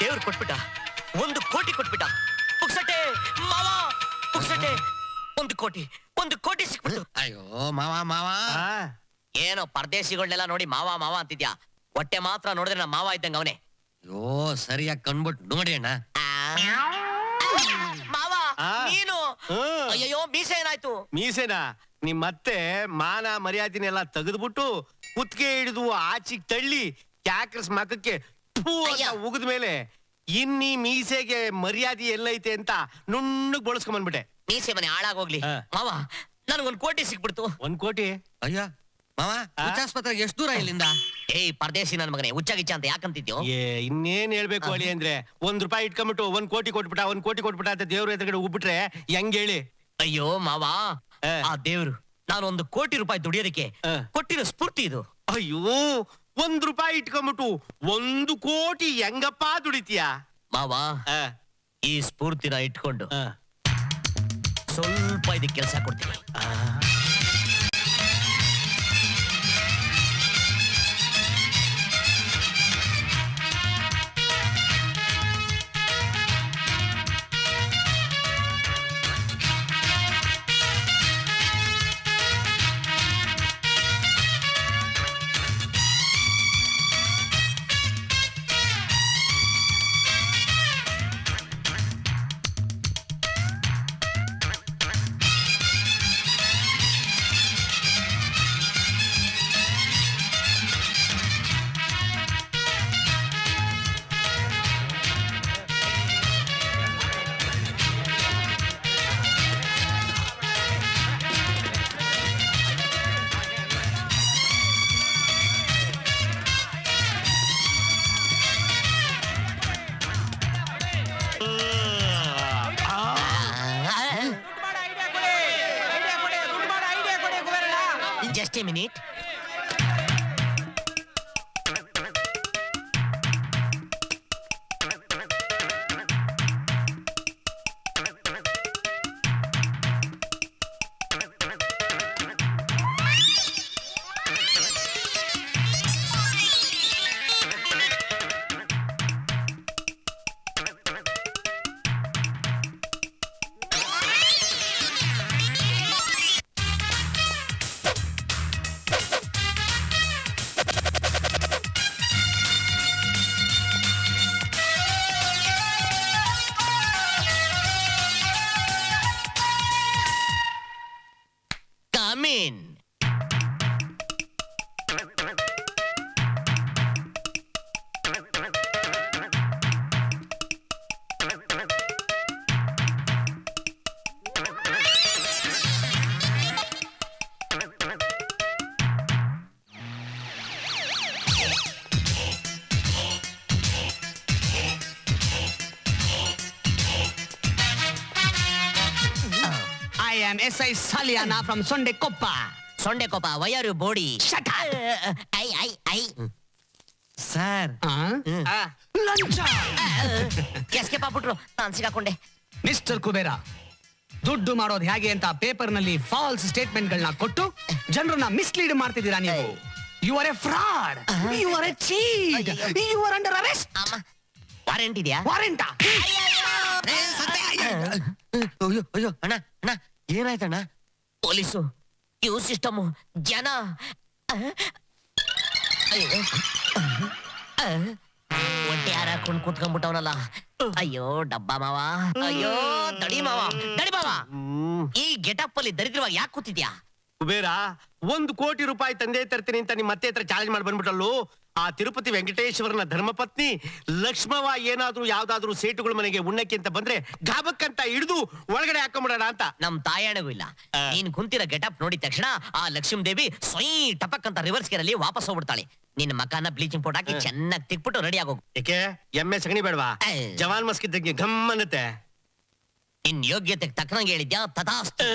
ದೇವ್ರು ಕೊಟ್ಬಿಟ್ಟ. ಒಂದು ಕೋಟಿ ಕೊಟ್ಬಿಟ್ಟ. ಪುಕ್ಸಟ್ಟೆ ಮಾವ ಪುಕ್ಸಟ್ಟೆ. ಒಂದು ಕೋಟಿ ಒಂದು ಕೋಟಿ ಸಿಕ್ಬಿಟ್ಟು ಅಯ್ಯೋ ಮಾವ ಮಾವ. ಆ, ಏನೋ ಪರದೇಶಿಗಳನ್ನೆಲ್ಲ ನೋಡಿ ಮಾವ ಮಾವ ಅಂತಿದ್ಯಾ? ಹೊಟ್ಟೆ ಮಾತ್ರ ನೋಡಿದ್ರೆ ನಮ್ಮ ಮಾವ ಇದ್ದಂಗ ಅವನೇ. ಅಯ್ಯೋ ಸರಿಯಾಗಿ ಕಂಡ್ಬಿಟ್ಟು ನೋಡಿ ಅಣ್ಣ. ಮಾವ ಆ. ನೀನು? ಹ್ಮ್. ಅಯ್ಯಯ್ಯೋ ಮೀಸೆ ಏನಾಯ್ತು? ಮೀಸೆನಾ? ನಿಮ್ಮತ್ತೆ ಮಾನ ಮರ್ಯಾದೆನೆಲ್ಲ ತೆಗೆದ್ಬಿಟ್ಟು ಕುತ್ತಿಗೆ ಹಿಡಿದು ಆಚಿಗೆ ತಳ್ಳಿ ಕ್ಯಾಕ್ರಸ್ ಮಕಕ್ಕೆ ಅಯ್ಯ. ಉಗಿದ ಮೇಲೆ ಇನ್ನಿ ಮೀಸೆಗೆ ಮರ್ಯಾದೆ ಎಲ್ಲೈತೆ ಅಂತ ನುಣ್ಣಗ್ ಬಳಸ್ಕೊಂಬಂದ್ಬಿಟ್ಟೆ ಮೀಸೆ ಮನೆ ಹಾಳಾಗೋಗ್ಲಿ. ಮಾವಾ ಮಾವ ಒಂದ್ ಕೋಟಿ ಸಿಕ್ಬಿಡ್ತು. ಒಂದ್ ಕೋಟಿ? ಅಯ್ಯ ಮಾವ ಆ? ಹುಚ್ಚಾಸ್ಪತ್ರೆಗೆ ಎಷ್ಟು ದೂರ ಇಲ್ಲಿಂದ? ಏಯ್ ಪರದೇಶಿ ನನ್ ಮಗನೇ ಹುಚ್ಚಾಗಿಚ್ಚ ಅಂತ ಯಾಕಂತಿದ್ಯೋ ಏ ಇನ್ನೇನ್ ಹೇಳ್ಬೇಕು ಅಳಿ ಅಂದ್ರೆ ಒಂದ್ ರೂಪಾಯಿ ಇಟ್ಕೊಂಡ್ಬಿಟ್ಟು ಒಂದ್ ಕೋಟಿ ಕೊಟ್ಬಿಟ್ಟ ಒಂದ್ ಕೋಟಿ ಕೊಟ್ಬಿಟ್ಟ ಅಂತ ದೇವ್ರ ಎದುರುಗಡೆ ಉಬ್ಬಿಟ್ರೆ ಹೆಂಗ್ ಹೇಳಿ? ಅಯ್ಯೋ ಮಾವಾ ಆ. ಆ ದೇವ್ರು ನಾನು ಒಂದು ಕೋಟಿ ರೂಪಾಯಿ ದುಡಿಯೋದಕ್ಕೆ. ಕೊಟ್ಟಿರೋ ಸ್ಫೂರ್ತಿ ಇದು. ಅಯ್ಯೋ ಒಂದ್ ರೂಪಾಯಿ ಇಟ್ಕೊಂಡ್ಬಿಟ್ಟು ಒಂದು ಕೋಟಿ ಹೆಂಗಪ್ಪ ದುಡಿತೀಯ? ಮಾವ ಆ, ಈ ಸ್ಫೂರ್ತಿನ ಇಟ್ಕೊಂಡು ಆ, ಸ್ವಲ್ಪ ಇದಕ್ಕೆ ಕೆಲಸ ಕೊಡ್ತೀನಿ. ಆ. Just a I S I Saliyana from Sonde Koppa Sonde Koppa why are you body Shut up. I I I sir ಲಂಚ ಎಸ್ಕೇಪ್ ಆಗ್ಬಿಟ್ರು ನಾನು ಸಿಗಾಕೊಂಡೆ. ಮಿಸ್ಟರ್ ಕುಬೇರ ದುಡ್ಡು ಮಾಡೋದು ಹೇಗೆ ಅಂತ ಪೇಪರ್ನಲ್ಲಿ ಫಾಲ್ಸ್ ಸ್ಟೇಟ್ಮೆಂಟ್ ಗಳನ್ನ ಕೊಟ್ಟು ಜನರನ್ನ ಮಿಸ್ಲೀಡ್ ಮಾಡ್ತಿದ್ದೀರಾ ನೀವು? You are a fraud you are a cheat you are under arrest ಅಮ್ಮ ವಾರೆಂಟ್ ಇದೆಯಾ? ವಾರೆಂಟ ಅಯ್ಯೋ ಅಯ್ಯೋ ಅಣ್ಣ ಅಣ್ಣ. ಏನಾಯ್ತಣ್ಣ? ಪೊಲೀಸು ಕ್ಯೂ ಸಿಸ್ಟಮು ಜನ. ಅಯ್ಯೋ ಯಾರ ಹಾಕೊಂಡು ಕೂತ್ಕೊಂಡ್ಬಿಟ್ಟವನಲ್ಲ. ಅಯ್ಯೋ ಡಬ್ಬಾ ಮಾವ. ಅಯ್ಯೋ ದಡಿ ಮಾವ ದಡಿ ಮಾವ. ಈ ಗೆಟಪ್ ಅಲ್ಲಿ ದರಿದ್ರವಾಗಿ ಯಾಕೆ ಕೂತಿದ್ಯಾ? ಕುಬೇರ ಒಂದು ಕೋಟಿ ರೂಪಾಯಿ ತಂದೆ ತರ್ತೀನಿ ಅಂತ ನಿಮ್ಮ ಮತ್ತೆ ಹತ್ರ ಚಾಲೆಂಜ್ ಮಾಡಿ ಬಂದ್ಬಿಟ್ಟಲ್ಲು ಆ ತಿರುಪತಿ ವೆಂಕಟೇಶ್ವರನ ಧರ್ಮಪತ್ನಿ ಲಕ್ಷ್ಮವ ಏನಾದ್ರೂ ಯಾವ್ದಾದ್ರೂ ಸೇಟುಗಳ ಮನೆಗೆ ಉಣ್ಣಕ್ಕೆ ಅಂತ ಬಂದ್ರೆ ಗಾಬಕ್ಕಂತ ಹಿಡಿದು ಒಳಗಡೆ ಹಾಕೊಂಬಿಡೋಣ ಅಂತ. ನಮ್ ತಾಯಣಗೂ ಇಲ್ಲ. ನೀನ್ ಕುಂತಿರೋ ಗೆಟಪ್ ನೋಡಿದ ತಕ್ಷಣ ಆ ಲಕ್ಷ್ಮೀ ದೇವಿ ಸ್ವಯ್ ಟಪಕ್ ಅಂತ ರಿವರ್ಸ್ ಗೇರಲ್ಲಿ ವಾಪಸ್ ಹೋಗ್ಬಿಡ್ತಾಳೆ. ನಿನ್ನ ಮಕಾನ ಬ್ಲೀಚಿಂಗ್ ಪೌಡರ್ ಹಾಕಿ ಚೆನ್ನಾಗಿ ತಿಕ್ಬಿಟ್ಟು ರೆಡಿ ಆಗೋಗು. ಏಕೆ? ಎಮ್ಮೆ ಸಗಣಿ ಬೇಡವಾ. ಜವಾನ್ ಮಸ್ಕಿದ್ದಂಗೆ ಗಮ್ ಅನ್ನತ್ತೆ. ನಿನ್ ಯೋಗ್ಯತೆಗೆ ತಕ್ಕನಂಗೆ ಹೇಳಿದ್ಯಾ? ತಥಾಸ್ತು.